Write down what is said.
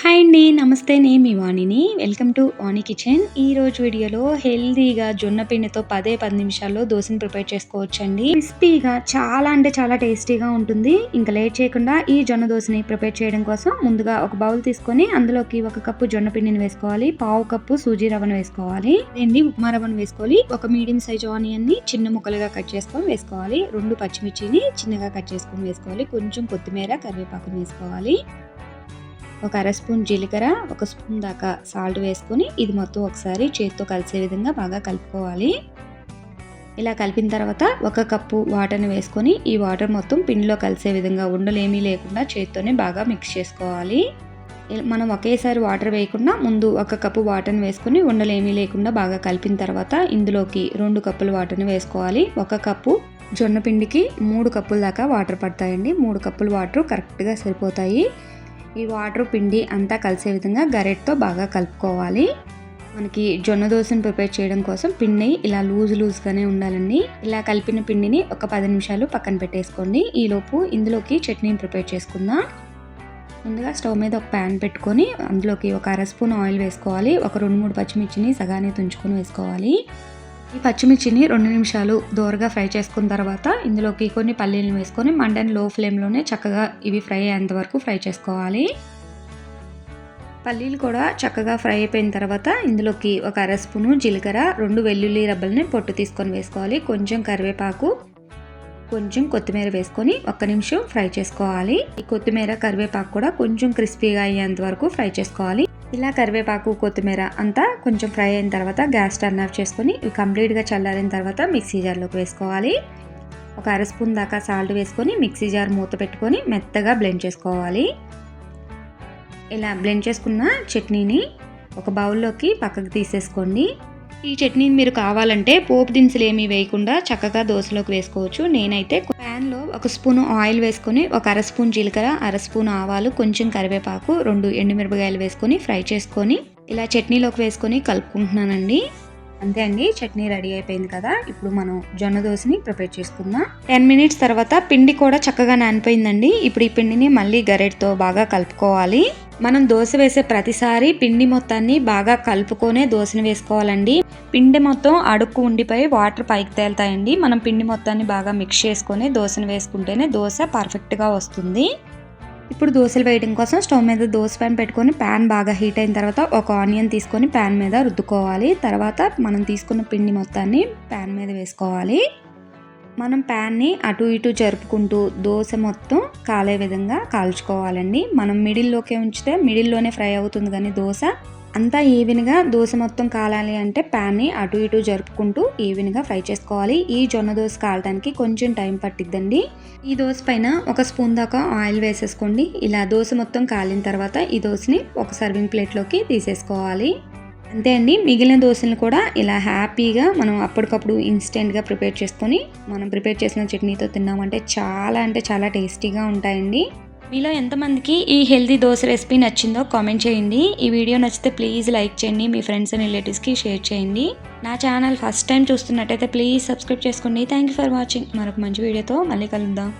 Hi అండి నమస్తే నేను మీ వాణిని. Welcome to Vani kitchen. ఈ రోజు వీడియోలో హెల్దీగా జొన్న పిండితో పదే పది నిమిషాల్లో దోశని ప్రిపేర్ చేసుకోవచ్చండి. క్రిస్పీగా చాలా అంటే చాలా టేస్టీగా ఉంటుంది. ఇంకా లేట్ చేయకుండా ఈ జొన్న దోశని ప్రిపేర్ చేయడం కోసం ముందుగా ఒక బౌల్ తీసుకొని అందులోకి ఒక కప్పు జొన్న పిండిని వేసుకోవాలి. పావు కప్పు సూజీ రవ్వను వేసుకోవాలి. రెండు ఉప్మా రవ్వను వేసుకోవాలి. ఒక మీడియం సైజ్ ఆనియన్ని చిన్న ముక్కలుగా కట్ చేసుకొని వేసుకోవాలి. రెండు పచ్చిమిర్చిని చిన్నగా కట్ చేసుకొని వేసుకోవాలి. కొంచెం కొత్తిమీర కరివేపాకుని వేసుకోవాలి. ఒక అర స్పూన్ జీలకర్ర ఒక స్పూన్ దాకా సాల్ట్ వేసుకొని ఇది మొత్తం ఒకసారి చేతితో కలిసే విధంగా బాగా కలుపుకోవాలి. ఇలా కలిపిన తర్వాత ఒక కప్పు వాటర్ని వేసుకొని ఈ వాటర్ మొత్తం పిండిలో కలిసే విధంగా ఉండలేమీ లేకుండా చేతితోనే బాగా మిక్స్ చేసుకోవాలి. మనం ఒకేసారి వాటర్ వేయకుండా ముందు ఒక కప్పు వాటర్ని వేసుకొని ఉండలేమీ లేకుండా బాగా కలిపిన తర్వాత ఇందులోకి రెండు కప్పుల వాటర్ని వేసుకోవాలి. ఒక కప్పు జొన్న పిండికి మూడు కప్పుల దాకా వాటర్ పడతాయండి. మూడు కప్పుల వాటర్ కరెక్ట్గా సరిపోతాయి. ఈ వాటర్ పిండి అంతా కలిసే విధంగా గరెట్తో బాగా కలుపుకోవాలి. మనకి జొన్న దోశను ప్రిపేర్ చేయడం కోసం పిండి ఇలా లూజ్ లూజ్గానే ఉండాలండి. ఇలా కలిపిన పిండిని ఒక పది నిమిషాలు పక్కన పెట్టేసుకోండి. ఈలోపు ఇందులోకి చట్నీని ప్రిపేర్ చేసుకుందాం. ముందుగా స్టవ్ మీద ఒక ప్యాన్ పెట్టుకొని అందులోకి ఒక అర స్పూన్ ఆయిల్ వేసుకోవాలి. ఒక రెండు మూడు పచ్చిమిర్చిని సగానే తుంచుకొని వేసుకోవాలి. ఈ పచ్చిమిర్చిని రెండు నిమిషాలు దోరగా ఫ్రై చేసుకున్న తర్వాత ఇందులోకి కొన్ని పల్లీలను వేసుకొని మండని లో ఫ్లేమ్లోనే చక్కగా ఇవి ఫ్రై అయ్యేంత వరకు ఫ్రై చేసుకోవాలి. పల్లీలు కూడా చక్కగా ఫ్రై అయిపోయిన తర్వాత ఇందులోకి ఒక అర స్పూను జీలకర్ర రెండు వెల్లుల్లి రబ్బల్ని పొట్టు తీసుకొని వేసుకోవాలి. కొంచెం కరివేపాకు కొంచెం కొత్తిమీర వేసుకొని ఒక్క నిమిషం ఫ్రై చేసుకోవాలి. ఈ కొత్తిమీర కరివేపాకు కూడా కొంచెం క్రిస్పీగా అయ్యేంత వరకు ఫ్రై చేసుకోవాలి. ఇలా కరివేపాకు కొత్తిమీర అంతా కొంచెం ఫ్రై అయిన తర్వాత గ్యాస్ టర్న్ ఆఫ్ చేసుకొని ఇవి కంప్లీట్గా చల్లారిన తర్వాత మిక్సీ జార్లోకి వేసుకోవాలి. ఒక అర స్పూన్ దాకా సాల్ట్ వేసుకొని మిక్సీ జార్ మూత పెట్టుకొని మెత్తగా బ్లెండ్ చేసుకోవాలి. ఇలా బ్లెండ్ చేసుకున్న చట్నీని ఒక బౌల్లోకి పక్కకు తీసేసుకోండి. ఈ చట్నీని మీరు కావాలంటే పోపు దినుసులు ఏమీ వేయకుండా చక్కగా దోశలోకి వేసుకోవచ్చు. నేనైతే ప్యాన్లో ఒక స్పూన్ ఆయిల్ వేసుకొని ఒక అర స్పూన్ జీలకర్ర అర స్పూన్ ఆవాలు కొంచెం కరివేపాకు రెండు ఎండుమిరపకాయలు వేసుకొని ఫ్రై చేసుకొని ఇలా చట్నీలోకి వేసుకొని కలుపుకుంటున్నానండి. అంతే అండి చట్నీ రెడీ అయిపోయింది కదా. ఇప్పుడు మనం జొన్న దోశని ప్రిపేర్ చేసుకుందాం. టెన్ మినిట్స్ తర్వాత పిండి కూడా చక్కగా నానిపోయిందండి. ఇప్పుడు ఈ పిండిని మళ్ళీ గరెట్తో బాగా కలుపుకోవాలి. మనం దోశ వేసే ప్రతిసారి పిండి మొత్తాన్ని బాగా కలుపుకొనే దోశని వేసుకోవాలండి. పిండి మొత్తం అడుక్కు ఉండిపోయి వాటర్ పైకి తేలుతాయండి. మనం పిండి మొత్తాన్ని బాగా మిక్స్ చేసుకొని దోశను వేసుకుంటేనే దోశ పర్ఫెక్ట్గా వస్తుంది. ఇప్పుడు దోశలు వేయడం కోసం స్టవ్ మీద దోశ ప్యాన్ పెట్టుకొని ప్యాన్ బాగా హీట్ అయిన తర్వాత ఒక ఆనియన్ తీసుకొని ప్యాన్ మీద రుద్దుకోవాలి. తర్వాత మనం తీసుకున్న పిండి మొత్తాన్ని ప్యాన్ మీద వేసుకోవాలి. మనం ప్యాన్ని అటు ఇటు జరుపుకుంటూ దోశ మొత్తం కాలే విధంగా కాల్చుకోవాలండి. మనం మిడిల్లోకే ఉంచితే మిడిల్లోనే ఫ్రై అవుతుంది కానీ దోశ అంతా ఈవెన్గా దోశ మొత్తం కాలాలి అంటే ప్యాన్ని అటు ఇటు జరుపుకుంటూ ఈవెన్గా ఫ్రై చేసుకోవాలి. ఈ జొన్న దోశ కాలడానికి కొంచెం టైం పట్టిద్దండి. ఈ దోశ పైన ఒక స్పూన్ దాకా ఆయిల్ వేసేసుకోండి. ఇలా దోశ మొత్తం కాలిన తర్వాత ఈ దోశని ఒక సర్వింగ్ ప్లేట్లోకి తీసేసుకోవాలి. అంతే అండి. మిగిలిన దోశలను కూడా ఇలా హ్యాపీగా మనం అప్పటికప్పుడు ఇన్స్టెంట్గా ప్రిపేర్ చేసుకొని మనం ప్రిపేర్ చేసిన చట్నీతో తిన్నామంటే చాలా అంటే చాలా టేస్టీగా ఉంటాయండి. మీలో ఎంతమందికి ఈ హెల్తీ దోశ రెసిపీ నచ్చిందో కామెంట్ చేయండి. ఈ వీడియో నచ్చితే ప్లీజ్ లైక్ చేయండి. మీ ఫ్రెండ్స్ అండ్ రిలేటివ్స్కి షేర్ చేయండి. నా ఛానల్ ఫస్ట్ టైం చూస్తున్నట్టయితే ప్లీజ్ సబ్స్క్రైబ్ చేసుకోండి. Thank you for watching. మరొక మంచి వీడియోతో మళ్ళీ కలుద్దాం.